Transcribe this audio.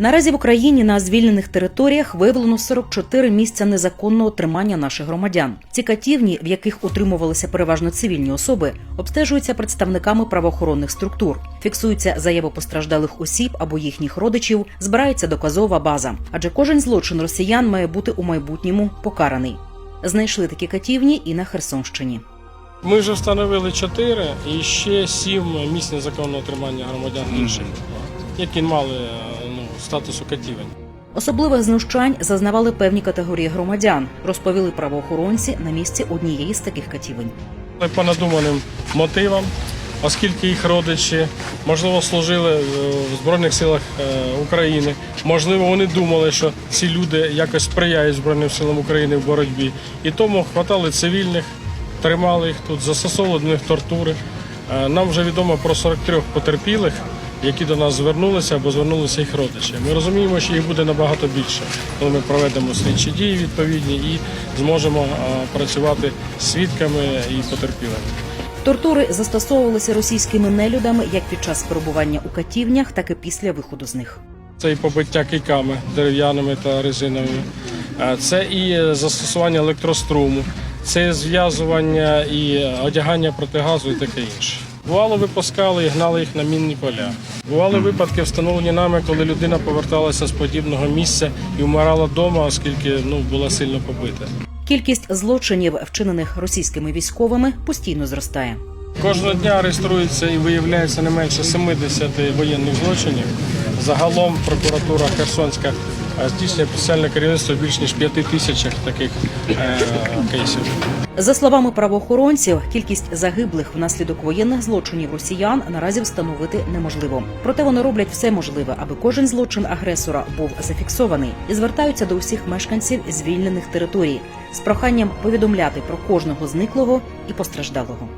Наразі в Україні на звільнених територіях виявлено 44 місця незаконного тримання наших громадян. Ці катівні, в яких утримувалися переважно цивільні особи, обстежуються представниками правоохоронних структур. Фіксуються заяви постраждалих осіб або їхніх родичів, збирається доказова база. Адже кожен злочин росіян має бути у майбутньому покараний. Знайшли такі катівні і на Херсонщині. Ми вже встановили чотири і ще сім місць незаконного тримання громадян інших, які мали е, статусу катівень. Особливих знущань зазнавали певні категорії громадян, розповіли правоохоронці на місці однієї з таких катівень. По надуманим мотивам, оскільки їх родичі, можливо, служили е, в Збройних силах е, України, можливо, вони думали, що ці люди якось сприяють Збройним силам України в боротьбі. І тому хватали цивільних, тримали їх тут, застосовували до них тортури. Е, Нам вже відомо про 43 потерпілих, які до нас звернулися або звернулися їх родичі. Ми розуміємо, що їх буде набагато більше, коли ми проведемо слідчі дії відповідні і зможемо працювати з свідками і потерпілими. Тортури застосовувалися російськими нелюдами як під час перебування у катівнях, так і після виходу з них. Це і побиття кийками дерев'яними та резиновими, це і застосування електроструму, це зв'язування і одягання протигазу і таке інше. Бувало, випускали і гнали їх на мінні поля. Бували випадки, встановлені нами, коли людина поверталася з подібного місця і вмирала вдома, оскільки ну, була сильно побита. Кількість злочинів, вчинених російськими військовими, постійно зростає. Кожного дня реєструється і виявляється не менше 70 воєнних злочинів. Загалом прокуратура Херсонська здійснює спеціальне керівництво більш ніж 5 тисячах таких е, кейсів. За словами правоохоронців, кількість загиблих внаслідок воєнних злочинів росіян наразі встановити неможливо. Проте вони роблять все можливе, аби кожен злочин агресора був зафіксований і звертаються до усіх мешканців звільнених територій з проханням повідомляти про кожного зниклого і постраждалого.